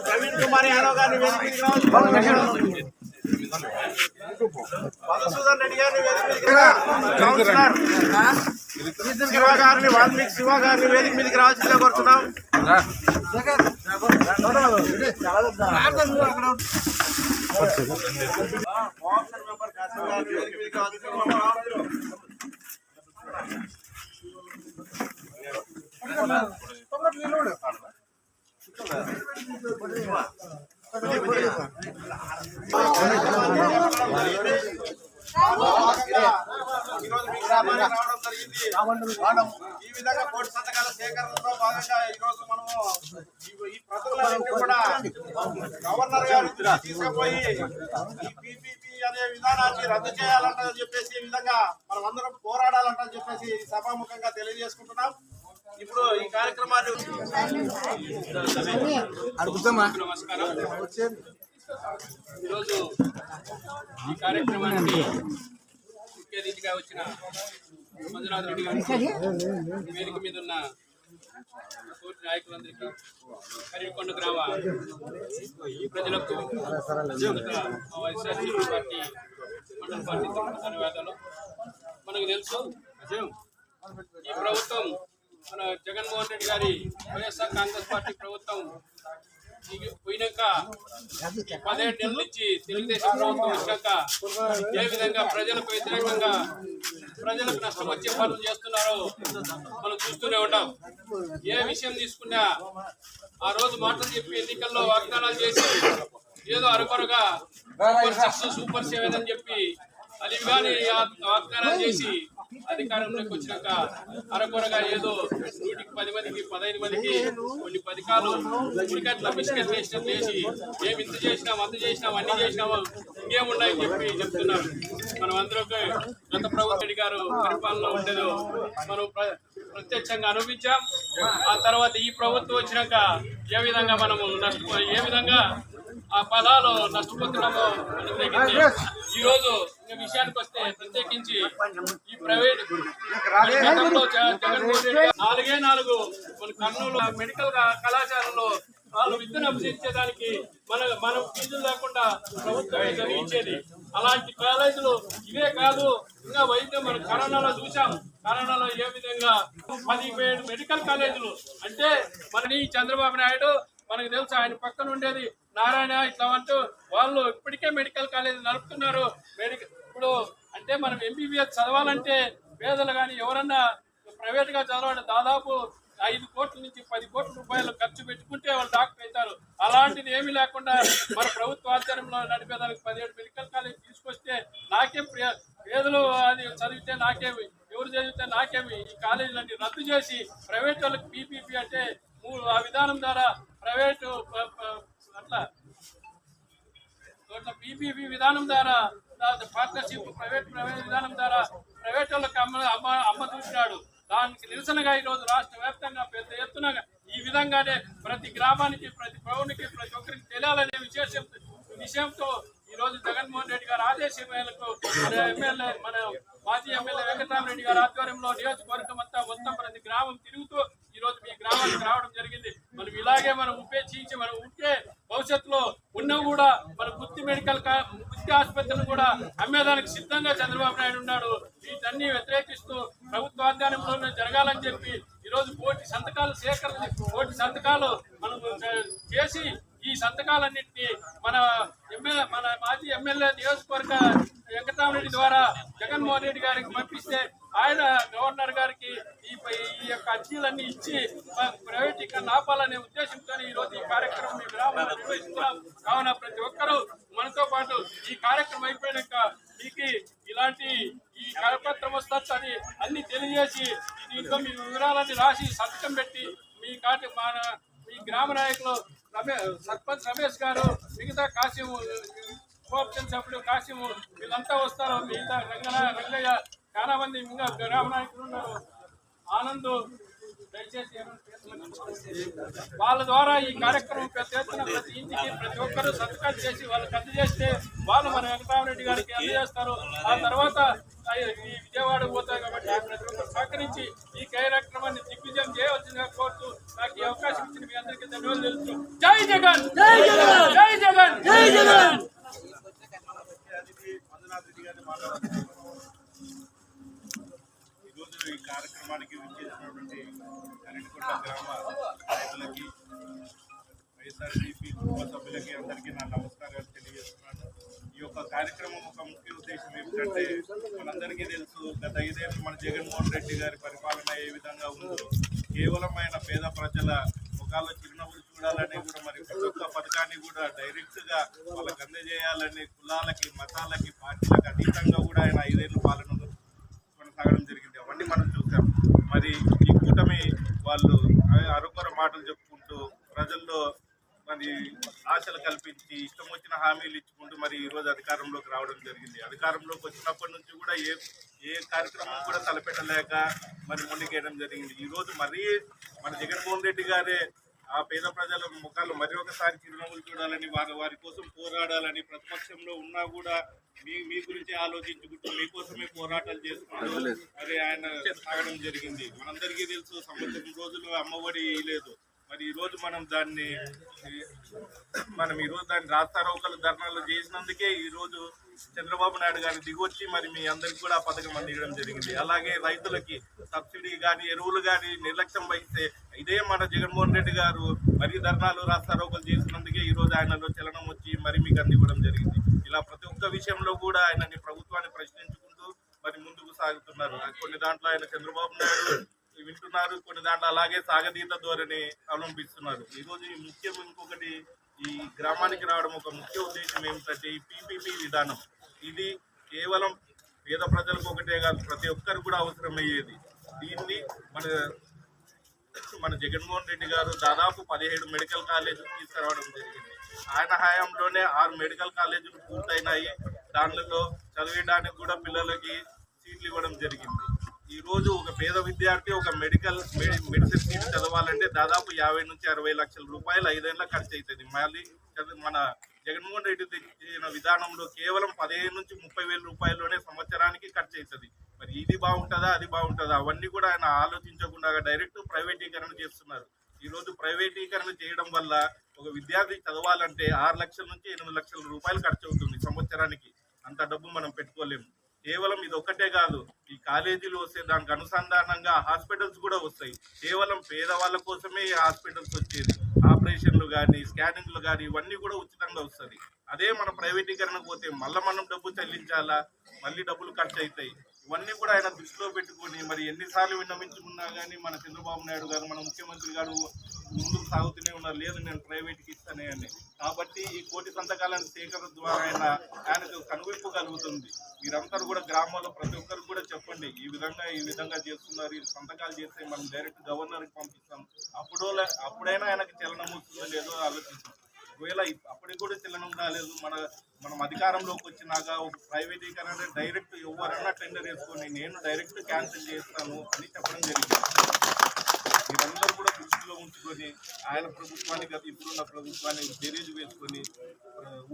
ప్రవీణ్ కుమార్ యాదవ్ గారిని వేదిక మీదకి రావాల్సిందిగా మధుసూదన్ రెడ్డి గారిని వేదిక మీదకి రావాల్సిందిగా కౌన్సిలర్ శివ గారిని వాల్మీకి శివ గారిని వేదిక మీదకి రావాల్సిందిగా కోరుతున్నాం మోహన్ మెంబర్ కాసిం గారిని ఈ విధంగా కోటి సంతకాల సేకరణలో భాగంగా ఈ రోజు మనము ఈ- ఈ కూడా గవర్నర్ గారు తీసుకుపోయి ఈ పీపీపీ అనే విధానాన్ని రద్దు చేయాలంటని చెప్పేసి ఈ విధంగా మనం అందరం పోరాడాలంటని చెప్పేసి సభాముఖంగా తెలియజేసుకుంటున్నాం. ఇప్పుడు ఈ కార్యక్రమాన్ని నమస్కారం ఈరోజు ఈ కార్యక్రమానికి ముఖ్య అతిథిగా వచ్చిన మంజునాథ్ రెడ్డి గారికి వేదిక మీద ఉన్న తోటి నాయకులందరికీ కరీంకొండ గ్రామ ప్రజలకు వైఎస్ఆర్సీపీ పార్టీ మండల పార్టీ ధన్యవాదాలు. మనకు తెలుసు ఈ ప్రభుత్వం మన జగన్మోహన్ రెడ్డి గారి వైఎస్ఆర్ కాంగ్రెస్ పార్టీ ప్రభుత్వం పోయినాక పదిహేడు నెలల నుంచి తెలుగుదేశం ప్రభుత్వం వచ్చాక ఏ విధంగా ప్రజలకు వ్యతిరేకంగా ప్రజలకు నష్టం వచ్చే పనులు చేస్తున్నారో మనం చూస్తూనే ఉంటాం. ఏ విషయం తీసుకున్నా ఆ రోజు మాటలు చెప్పి ఎన్నికల్లో వాగ్దానాలు చేసి ఏదో అరకొరగా సూపర్ సిక్స్ సూపర్ సెవెన్ అని చెప్పి అలివిగాని వాగ్దానాలు చేసి అధికారంలోకి వచ్చినాక అరకొరగా ఏదో నూటికి పది మందికి పదహైదు మందికి కొన్ని పథకాలు ఉడికట్ల బిస్కెట్ వేసినట్టు చేసి ఏమి ఇంత చేసినాం అంత చేసినాం అన్ని చేసినాము ఇంకేమున్నాయని చెప్పి చెప్తున్నారు. మనం అందరూ గత ప్రభుత్వ గారు పరిపాలనలో ఉండేదో మనం ప్ర- ప్రత్యక్షంగా అనుభవించాం. ఆ తర్వాత ఈ ప్రభుత్వం వచ్చినాక ఏ విధంగా మనము నష్టపో ఏ విధంగా ఆ ఫలాలు నష్టపోతున్నామో మనకు ఈ రోజు ఇంకా విషయానికి వస్తే ప్రత్యేకించి ఈ ప్రైవేట్ నాలుగే నాలుగు మన కర్నూలు మెడికల్ కళాశాలలో వాళ్ళు విద్యను అభ్యసించేదానికి మన మనం ఫీజులు లేకుండా ప్రభుత్వమే చదివించేది. అలాంటి కాలేజీలు ఇవే కాదు ఇంకా వైద్యం మనం కరోనాలో చూసాం కరోనాలో ఏ విధంగా పదిహేడు మెడికల్ కాలేజీలు అంటే మనని చంద్రబాబు నాయుడు మనకు తెలుసు ఆయన పక్కన ఉండేది నారాయణ ఇట్లా అంటూ వాళ్ళు ఇప్పటికే మెడికల్ కాలేజ్ నడుపుతున్నారు. మెడికల్ ఇప్పుడు అంటే మనం ఎంబీబీఎస్ చదవాలంటే పేదలు కానీ ఎవరన్నా ప్రైవేట్గా చదవాలంటే దాదాపు ఐదు కోట్ల నుంచి పది కోట్ల రూపాయలు ఖర్చు పెట్టుకుంటే వాళ్ళు డాక్టర్ అవుతారు. అలాంటిది ఏమీ లేకుండా మన ప్రభుత్వ ఆధ్వర్యంలో నడిపేదానికి పదిహేడు మెడికల్ కాలేజ్ తీసుకొస్తే నాకేం పేదలు అది చదివితే నాకేమి ఎవరు చదివితే నాకేమి ఈ కాలేజీలన్నీ రద్దు చేసి ప్రైవేట్ వాళ్ళకి పీపీపీ అంటే మూడు ఆ విధానం ద్వారా ప్రైవేటు అట్లా. ఇట్లా పీపీపీ విధానం ద్వారా పార్ట్నర్షిప్ ప్రైవేట్ ప్రైవేట్ విధానం ద్వారా ప్రైవేట్ వాళ్ళకి అమ్మ అమ్మ అమ్మ చూసినాడు. దానికి నిరసనగా ఈ రోజు రాష్ట్ర వ్యాప్తంగా పెద్ద ఎత్తున ఈ విధంగానే ప్రతి గ్రామానికి ప్రతి పౌరునికి ప్రతి ఒక్కరికి తెలియాలనే విశేషం విషయంతో ఈ రోజు జగన్మోహన్ రెడ్డి గారు ఆదేశం మేరకు మన ఎమ్మెల్యే మన మాజీ ఎమ్మెల్యే వెంకటరామరెడ్డి గారి ఆధ్వర్యంలో నియోజకవర్గం అంతా మొత్తం ప్రతి గ్రామం తిరుగుతూ ఈ రోజు మీ గ్రామానికి రావడం జరిగింది. ఇలాగే మనం ఉపేక్షించి మనం ఉంటే భవిష్యత్తులో ఉన్నా కూడా మన గుత్తి మెడికల్ కా- గుత్తి కూడా అమ్మేదానికి సిద్ధంగా చంద్రబాబు నాయుడు ఉన్నాడు. వీటన్ని వ్యతిరేకిస్తూ ప్రభుత్వ ఆధ్వర్యంలోనే జరగాలని చెప్పి ఈరోజు కోటి సంతకాలు సేకరణ కోటి సంతకాలు మనం చేసి ఈ సంతకాలన్నింటినీ మన ఎమ్మెల్యే మన మాజీ ఎమ్మెల్యే నియోజకవర్గ వెంకటరామరెడ్డి ద్వారా జగన్మోహన్ రెడ్డి గారికి పంపిస్తే ఆయన గవర్నర్ గారికి ఈ ఈ యొక్క అర్జీలన్నీ ఇచ్చి ప్రైవేట్ ప్రైవేటీకరణ ఆపాలనే ఉద్దేశంతో ఈ రోజు ఈ కార్యక్రమం మీ గ్రామంలో నిర్వహిస్తున్నాం. కావున ప్రతి ఒక్కరూ మనతో పాటు ఈ కార్యక్రమం అయిపోయాక మీకు ఇలాంటి ఈ కరపత్రం వస్తుంది అన్ని తెలియజేసి దీంట్లో మీ వివరాలన్నీ రాసి సంతకం పెట్టి మీ కాటి మన మీ గ్రామ నాయకులు సర్పంచ్ రమేష్ గారు మిగతా కాశీము కోఆపరేషన్ సభ్యుడు కాశీము వీళ్ళంతా వస్తారు. మిగతా రంగన రంగయ్య చాలా మంది ఇంకా గ్రామ నాయకులు ఉన్నారు. ఆనందు దయచేసి వాళ్ళ ద్వారా ఈ కార్యక్రమం పెద్ద ఎత్తున ప్రతి ఇంటికి ప్రతి ఒక్కరూ సంతకాలు చేసి వాళ్ళకి అందజేస్తే వాళ్ళు మన వెంకటరామరెడ్డి గారికి అందజేస్తారు. ఆ తర్వాత ఈ విజయవాడ పోతాయి కాబట్టి ప్రతి సహకరించి ఈ కార్యక్రమాన్ని దిగ్విజయం చేయవలసిందిగా కోరుతూ నాకు ఈ అవకాశం ఇచ్చిన మీ అందరికీ ధన్యవాదాలు జై జగన్! జై జగన్! జై జగన్! జై జగన్! ఈరోజు ఈ కార్యక్రమానికి విచ్చేసినటువంటి కరెంటుకుంట గ్రామ రైతులకి వైఎస్ఆర్సీపీ కుటుంబ సభ్యులకి అందరికీ నా నమస్కారాలు తెలియజేస్తున్నాను. ఈ యొక్క కార్యక్రమం ఉద్దేశం ఏమిటంటే మనందరికీ తెలుసు గత ఐదేళ్ళు మన జగన్మోహన్ రెడ్డి గారి పరిపాలన ఏ విధంగా ఉందో. కేవలం ఆయన పేద ప్రజల ముఖాల్లో చిరునవ్వులు చూడాలని కూడా మరి ప్రతి ఒక్క పథకాన్ని కూడా డైరెక్ట్గా వాళ్ళకి అందజేయాలని కులాలకి మతాలకి పార్టీలకు అతీతంగా కూడా ఆయన ఐదేళ్ళు పాలన కొనసాగడం జరిగింది. అవన్నీ మనం చూసాం. మరి ఈ కూటమి వాళ్ళు అరుకొర మాటలు చెప్పుకుంటూ ప్రజల్లో మరి ఆశలు కల్పించి ఇష్టం వచ్చిన హామీలు ఇచ్చుకుంటూ మరి ఈ రోజు అధికారంలోకి రావడం జరిగింది. అధికారంలోకి వచ్చినప్పటి నుంచి కూడా ఏ ఏ కార్యక్రమం కూడా తలపెట్టలేక మరి ముందుకేయడం జరిగింది. ఈ రోజు మరీ మన జగన్మోహన్ రెడ్డి గారే ఆ పేద ప్రజల ముఖాలు మరి ఒకసారి చిరునవ్వులు చూడాలని వారి వారి కోసం పోరాడాలని ప్రతిపక్షంలో ఉన్నా కూడా మీ మీ గురించి ఆలోచించుకుంటూ మీకోసమే పోరాటాలు చేసుకుంటూ మరి ఆయన సాగడం జరిగింది. మనందరికీ తెలుసు సంవత్సరం రోజులు అమ్మఒడి లేదు. మరి ఈరోజు మనం దాన్ని మనం ఈ రోజు దాన్ని రాస్తారోకలు ధర్నాలు చేసినందుకే ఈరోజు చంద్రబాబు నాయుడు గారు దిగొచ్చి మరి మీ అందరికి కూడా ఆ పథకం అందించడం జరిగింది. అలాగే రైతులకి సబ్సిడీ కానీ ఎరువులు కానీ నిర్లక్ష్యం వహిస్తే ఇదే మన జగన్మోహన్ రెడ్డి గారు మరి ధర్నాలు రాస్తారోకలు చేసినందుకే ఈరోజు ఆయనలో చలనం వచ్చి మరి మీకు అందివ్వడం జరిగింది. ఇలా ప్రతి ఒక్క విషయంలో కూడా ఆయనని ప్రభుత్వాన్ని ప్రశ్నించుకుంటూ మరి ముందుకు సాగుతున్నారు. కొన్ని దాంట్లో ఆయన చంద్రబాబు నాయుడు వింటున్నారు కొన్ని దాంట్లో అలాగే సాగదీత ధోరణి అవలంబిస్తున్నారు. ఈరోజు ఈ ముఖ్యం ఇంకొకటి ఈ గ్రామానికి రావడం ఒక ముఖ్య ఉద్దేశం ఏమిటంటే ఈ పీపీపీ విధానం. ఇది కేవలం పేద ప్రజలకు ఒకటే కాదు ప్రతి ఒక్కరు కూడా అవసరమయ్యేది. దీన్ని మన మన జగన్మోహన్ రెడ్డి గారు దాదాపు పదిహేడు మెడికల్ కాలేజీలు తీసుకురావడం జరిగింది. ఆయన హయాంలోనే ఆరు మెడికల్ కాలేజీలు పూర్తయినాయి. దానిలో చదివేయడానికి కూడా పిల్లలకి సీట్లు ఇవ్వడం జరిగింది. ఈరోజు ఒక పేద విద్యార్థి ఒక మెడికల్ మెడిసిన్ సీట్ చదవాలంటే దాదాపు యాభై నుంచి అరవై లక్షల రూపాయలు ఐదేళ్ళ ఖర్చు అవుతుంది మళ్ళీ మన జగన్మోహన్ రెడ్డి తెచ్చిన విధానంలో కేవలం పదిహేను నుంచి ముప్పై వేల రూపాయల్లోనే సంవత్సరానికి ఖర్చు అవుతుంది మరి ఇది బాగుంటుందా అది బాగుంటుందా? అవన్నీ కూడా ఆయన ఆలోచించకుండా డైరెక్ట్ ప్రైవేటీకరణ చేస్తున్నారు. ఈరోజు ప్రైవేటీకరణ చేయడం వల్ల ఒక విద్యార్థి చదవాలంటే ఆరు లక్షల నుంచి ఎనిమిది లక్షల రూపాయలు ఖర్చు అవుతుంది సంవత్సరానికి. అంత డబ్బు మనం పెట్టుకోలేము. కేవలం ఇది ఒక్కటే కాదు ఈ కాలేజీలు వస్తే దానికి అనుసంధానంగా హాస్పిటల్స్ కూడా వస్తాయి. కేవలం పేదవాళ్ళ కోసమే ఈ హాస్పిటల్స్ వచ్చేది. ఆపరేషన్లు కానీ స్కానింగ్లు కానీ ఇవన్నీ కూడా ఉచితంగా వస్తుంది. అదే మన ప్రైవేటీకరణ పోతే మళ్ళీ మనం డబ్బు చెల్లించాలా? మళ్ళీ డబ్బులు ఖర్చు అవుతాయి ఇవన్నీ కూడా ఆయన దృష్టిలో పెట్టుకొని మరి ఎన్నిసార్లు విన్నవించుకున్నా కానీ మన చంద్రబాబు నాయుడు గారు మన ముఖ్యమంత్రి గారు ముందుకు సాగుతూనే ఉన్నారు. లేదు నేను ప్రైవేట్కి ఇస్తానే అని. కాబట్టి ఈ కోటి సంతకాలను సేకరణ ద్వారా ఆయన ఆయనకు కనువిప్పు కలుగుతుంది మీరందరూ కూడా గ్రామాల్లో ప్రతి ఒక్కరు కూడా చెప్పండి ఈ విధంగా ఈ విధంగా చేస్తున్నారు. ఈ సంతకాలు చేస్తే మనం డైరెక్ట్ గవర్నర్కి పంపిస్తాం. అప్పుడో అప్పుడైనా ఆయనకు చలనం వస్తుందో లేదో ఆలోచిస్తాం. ఒకవేళ అప్పటికి కూడా చలనం రాలేదు మన మనం అధికారంలోకి వచ్చినాక ఒక ప్రైవేటీకరణ డైరెక్ట్ ఎవరన్నా టెండర్ వేసుకొని నేను డైరెక్ట్ క్యాన్సిల్ చేస్తాను అని చెప్పడం జరిగింది. మీరందరూ కూడా దృష్టిలో ఉంచుకొని ఆయన ప్రభుత్వాన్ని గత ఇప్పుడున్న ప్రభుత్వాన్ని బేరీజు వేసుకొని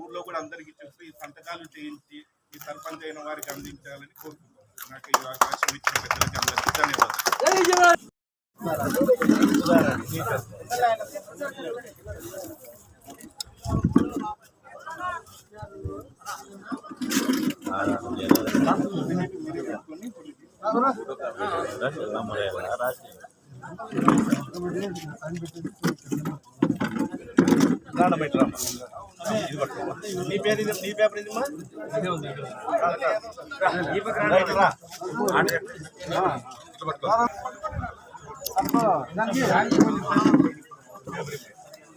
ఊర్లో కూడా అందరికీ చెప్పి ఈ సంతకాలు చేయించి ఈ సర్పంచ్ అయిన వారికి అందించాలని కోరుకుంటున్నాను. నాకు ఈ అవకాశం ఇచ్చిన పెద్దలకి అందరికీ ధన్యవాదాలు. నీ పేరు ఇది నీ పేపర్ ఇది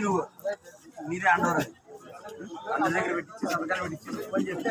నువ్వు మీరే అండవరాలి అందరి దగ్గర పెట్టించి సంతకాలు పెట్టించి పని చెప్తే